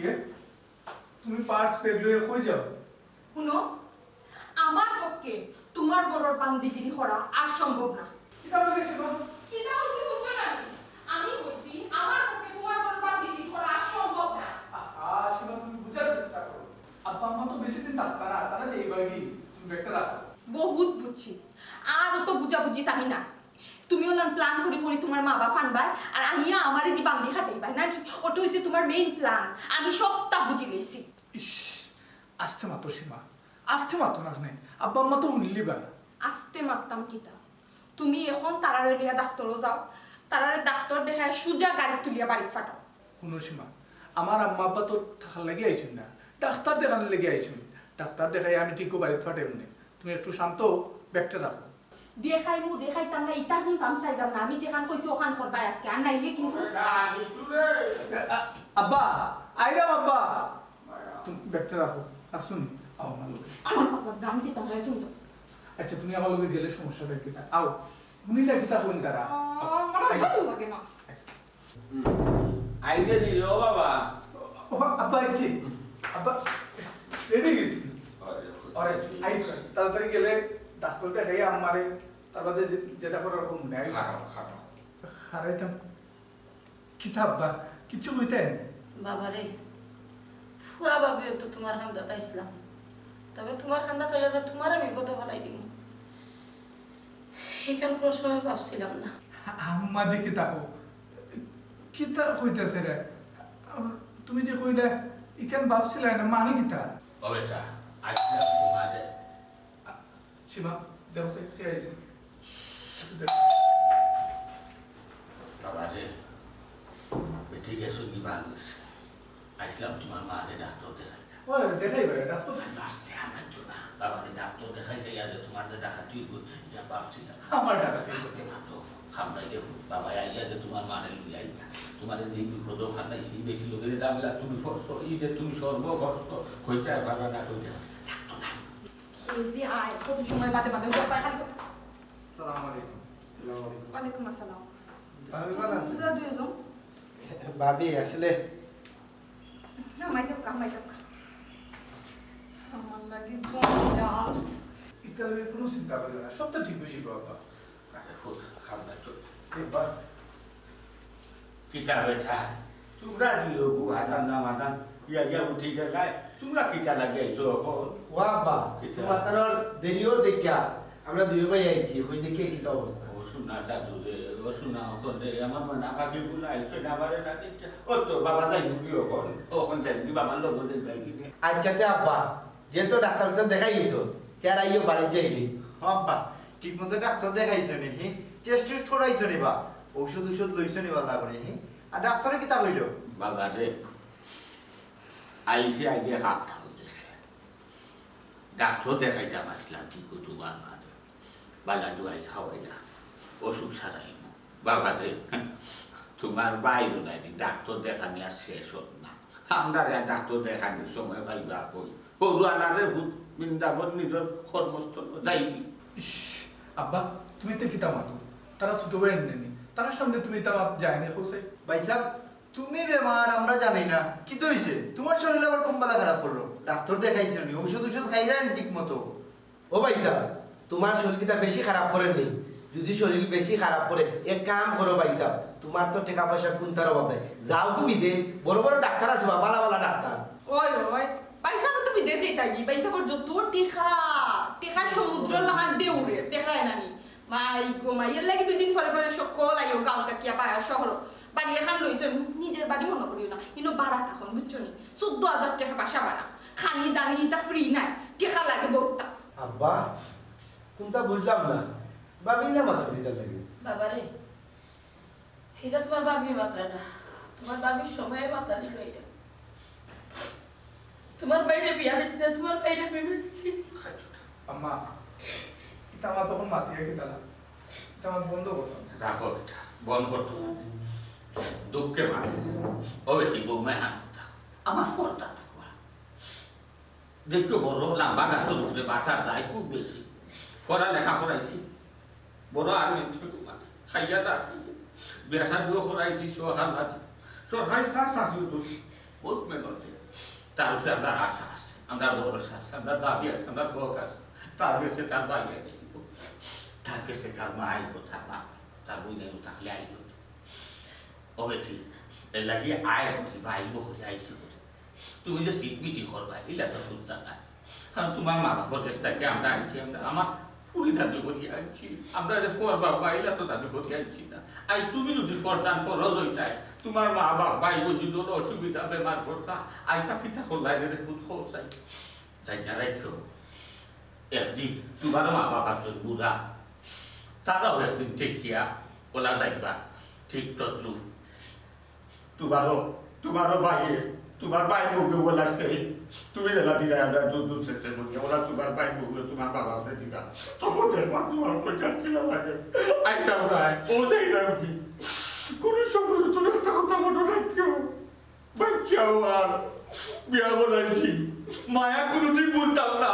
কিয়ে তুমি purse peg লয়ে কই যাও। শুনো আমার পক্ষে তোমার বড়র বান্দিগিরি করা আর সম্ভব না। কিতা বলে সীমা কিতা বলছি বুঝছ না? তুমি? আমি বলছি আমার পক্ষে তোমার বড়র বান্দিগিরি করা আর সম্ভব না। আহা সীমা তুমি বুঝার চেষ্টা করো। আব্বা আম্মা তো বেশি দিন থাকবে না তারা যে এইভাবেই তুমি ব্যাগটা রাখো বহুত বুঝছি। আর তো বুঝাবুঝি আমি না। তুমিও না প্ল্যান করি করি তোমার মা বাপ আনবাই আর আমিও আমারই দি বান্দি খাটাই পাই না নি ওটা হচ্ছে তোমার মেইন প্ল্যান আমি সবটা বুঝি লেছি ইস আস্তে মাতো সীমা আস্তে মাতো না কেন আব্বা আম্মা তো শুনলি বা আস্তে মারতাম কিতা? তুমি এখন তারারে লিয়া ডাক্তারও যাও তারারে ডাক্তার দেখায় সুজা গাড়ি তুলিয়া বাড়িত ফাটাও। শুনো সীমা আমার আম্মা আব্বা তো থাকার লাগি আইছেন না। ডাক্তার দেখানোর লেগে আইছেন। ডাক্তার দেখাই আমি ঠিক বাড়িতে ফাটাই মনে তুমি একটু শান্ত ব্যাগটা রাখো। দেখাই মু দেখাইতাম না ইটা শুনতাম চাইতাম না আমি যেখান কইছি ওখান করবাই আজকে আর নাইলে কিন্তু আব্বা আইরাম আব্বা তুমি ব্যাগটা রাখো আসুন আও আমার লোকে আমার বাবা গান যেতাম না তুমি যাও আচ্ছা তুমি আমার লোকে গেলে সমস্যা দেখতে আও উনি না কিতা কোন তারা আমার ভালো লাগে না আইডিয়া দিল ও বাবা আব্বা আইছি আব্বা রেডি গেছি আরে আই তাড়াতাড়ি গেলে ডাক্তার দেখাই আমারে যেটা করার নেই। হারাইতাম কিতা আব্বা কিছু হইতেন বাবারে ফুয়া ভাবিও তো তোমার খান্দা তাইছিলাম তবে তোমার খান্দা তাই তোমার আমি বিপদে ফেলাই দিব। এখান কোনো সময় ভাবছিলাম না। আম্মা যে কিতা হো কিতা হইতেছে রে? তুমি যে কইলে ইখান ভাবছিলে না মানে আজকে তোমাদের সীমা দেখো সে কে আইছে বাবা রে বেটি গেছো কি ভালো আসলাম তোমার মাকে ডাক্তার দেখাইতে দেখাই ভাই ডাক্তার লাস্টে আমার জন্য বাবারে ডাক্তার দেখাইতে গেলে তোমার যে টাকা তুই এটা ভাবছিলাম। আমার টাকা দিয়ে আসতে মাত্র খামড়াই দেখো। বাবা আইয়া যে তোমার মানে লুই আইয়া তোমার যে বিপদ খান্দাইছি বেটি লোকের দামিলা তুমি ফসত এই যে তুমি সর্বভস্ত হইতে পারবে না হইতে না যে আয় কত সময় বাদে বাদে ওর পায় খালি তো- আলাইকুম। সালাম আলাইকুম। ওয়ালাইকুম আসসালাম। ভাবি ভালো আছেন তোমরা দুইজন? ভাবি আসলে। না মাই কা মাই কা আমার লাগি জঞ্জাল ইতালির কোনো চিন্তা করবে না সব তো ঠিক হয়ে যাবে বাবা। এবার কিতা তোমরা আদান না মাদান ইয়া ইয়া উঠি গেলাই তোমরা কিতা লাগে আইছো এখন ওয়া বা কিতা? তোমার তার দেরিও দেখা আমরা দুই ভাই আইছি হই দেখে কি অবস্থা। ও শোনা জাদু রে ও শোনা এখন রে আমার মনে আগে বলে আইছো না আমারে না দেখছে। ও তো বাবা যাই ভুগি এখন ওখন যাই বাবার লোক দেখবে কি আচ্ছাতে আব্বা যেহেতু ডাক্তার কাছে দেখাই গেছো তার আইও বাড়ি যাইলি আব্বা ঠিক মতো ডাক্তার দেখাইছো নাকি টেস্ট টেস্ট করাইছো নি বা? ঔষধ ঔষধ লইছো নি বা লাগনি আর ডাক্তারে কিতা কইলো বাবা রে আইসে আইসে হাতটা হয়ে গেছে ডাক্তার দেখাইতাম আসলাম ঠিক তোমার মানে বালা দুয়াই খাওয়াই না অসুখ সারাই না বাবা রে তোমার বাইরে নাই ডাক্তার দেখানি আর শেষ হল না। আমরা ডাক্তার দেখানির সময় পাইবা কই। সরু আনারে বৃন্দাবন নিজের কর্মস্থল যাইবি ইস আব্বা তুমি তো কিতা মাতো তারা ছোট ভাই নেনি। তার সামনে তুমি তা যায়নি হোসে ভাই সাহেব তুমি বেমার আমরা জানি না। কি তো হইছে? তোমার শরীর আবার কম্বালা খারাপ করল? ডাক্তার দেখাইছো নি ঔষধ ঔষধ খাইলা নি ঠিক মতো ও ভাই সাহেব তোমার শরীরটা বেশি খারাপ করেননি যদি শরীর বেশি খারাপ করে, এক কাম করো ভাই সাহেব তোমার তো টাকা পয়সা কোনটার অভাব নাই। যাও কি বিদেশ, বড় বড় ডাক্তার আছে বা বালা বালা ডাক্তার। ওই ওই পয়সা তো বিদেশ যেতে গি পয়সা কর যত টিখা টিখা সমুদ্র লাগান দেউরে দেখায় নানি মাই গো, মাই, এর লাগি দুই দিন পরে পরে সকল আইও গাঁও তাকিয়া পায় শহর। বাড়ি এখান লইছে নিজের বাড়ি মনে করিও না। ইনো বাড়া তখন বুঝছ নি? চোদ্দ হাজার টাকা বাসা বাড়া খানি দানি তা ফ্রি নাই। টিকা লাগে বহুতটা। আব্বা কোনটা বুঝলাম না। ভাবি না মাত্র দিতে লাগে? বাবারে এটা তোমার বাবি মাত্রা না। তোমার বাবির সময়ে মাত্রা নিল এটা। তোমার বাইরে বিয়া দিছি না তোমার বাইরে ভেবেছিলিস আম্মা ইতা আমার তখন মাতিয়ে কিতালা ইতা আমার বন্ধ করতাম রাখো এটা বন্ধ করতো দুঃখে মাতে ও বেটি বৌমায় হানতা আমার ফর্দা তোমার দেখো বড় লাম্বা গাছের উপরে বাসার যায় খুব বেশি। পড়া লেখা করাইছি। বড় আর তোমার খাইয়া দা খাইয়া বিয়া করাইছি সোহান বাদি সরকারি চা চাকরি তো বহুত মেহনতে তার উপরে আমরা আশা আছে, আমরা ভরসা আছে, আমরা দাবি আছে, আমরা ভোগ আছে। তার কাছে তার বাইরে আইব তার কাছে তার মা আইব, তার মা তার বই নেই থাকলে আইব। ওবে ঠিক এর লাগি আয় হরি বা আইব আইসি হরি তুমি যে সিট মিটি করবা এলা তো শুনতা না। কারণ তোমার মা বাবার কাছ থেকে আমরা আনছি, আমরা আমার পুরি দাবি করি আনছি আমরা যে ফর বাবা এলা তো দাবি করি আনছি না। আই তুমি যদি ফরদান ফরজ হইতাই তোমার মা বাবা আইব যদি কোনো অসুবিধা, বেমার করতা আই তা কিতা করলাই রে খুদ খোসাই যাই না রাখো একদিন তোমার মা বাবা সব বুড়া, তারাও একদিন ঠেকিয়া, ওলা যাইবা, ঠিক তদ্রুপ। তোমারও তোমারও ভাইয়ে তোমার ভাই মুখে বলা সেই তুমি যেটা দিলে আমরা দূর দূর শেষে বলি ওরা তোমার ভাই মুখে তোমার বাবা সে দিবা তখন দেখবা তোমার পয়সা কিনা লাগে আইতাম না ও যাইলাম কি কোনো বাচ্চাও আর বিয়া বলাইছি মায়া কোনোদিন বলতাম না